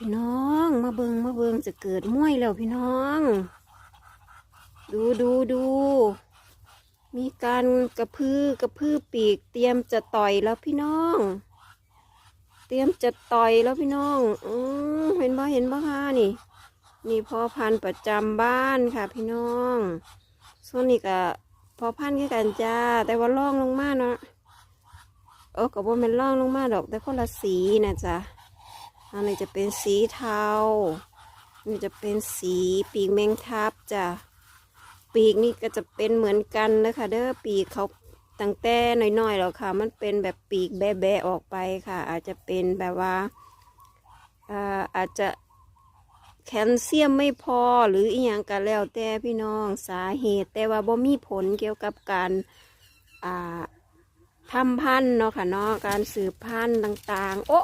พี่น้องมาเบิงมาเบิงจะเกิดม้วยแล้วพี่น้อง ดูดูดูมีการกระพือกระพือปีก เตรียมจะต่อยแล้วพี่น้อง เตรียมจะต่อยแล้วพี่น้องอเห็นบ่เห็นบ่ค่ะนี่ นี่พอพันธุ์ประจำบ้านค่ะ พี่น้องส่วนนี้ก็พอพันธุ์คือกันจ้า แต่ว่าล่องลงมาเนาะเออก็บ่แม่นล่องลงมาดอก แต่คนละสีนะจ๊ะ อันนี้จะเป็นสีเทาอันนี่จะเป็นสีปีกแมงทับจ้ะปีกนี่ก็จะเป็นเหมือนกันนะคะเด้อปีกเขาตั้งแต่น้อยๆแล้วค่ะ มันเป็นแบบปีกแบะๆออกไปค่ะ อาจจะเป็นแบบว่าอาอาจจะแคลเซียมไม่พอหรืออีหยังกันแล้วแต่พี่น้องสาเหตุ แต่ว่าบ่มีผลเกี่ยวกับการอ่าทำพันธุ์เนาะค่ะเนาะการสืบพันธุ์ต่างๆ โอ้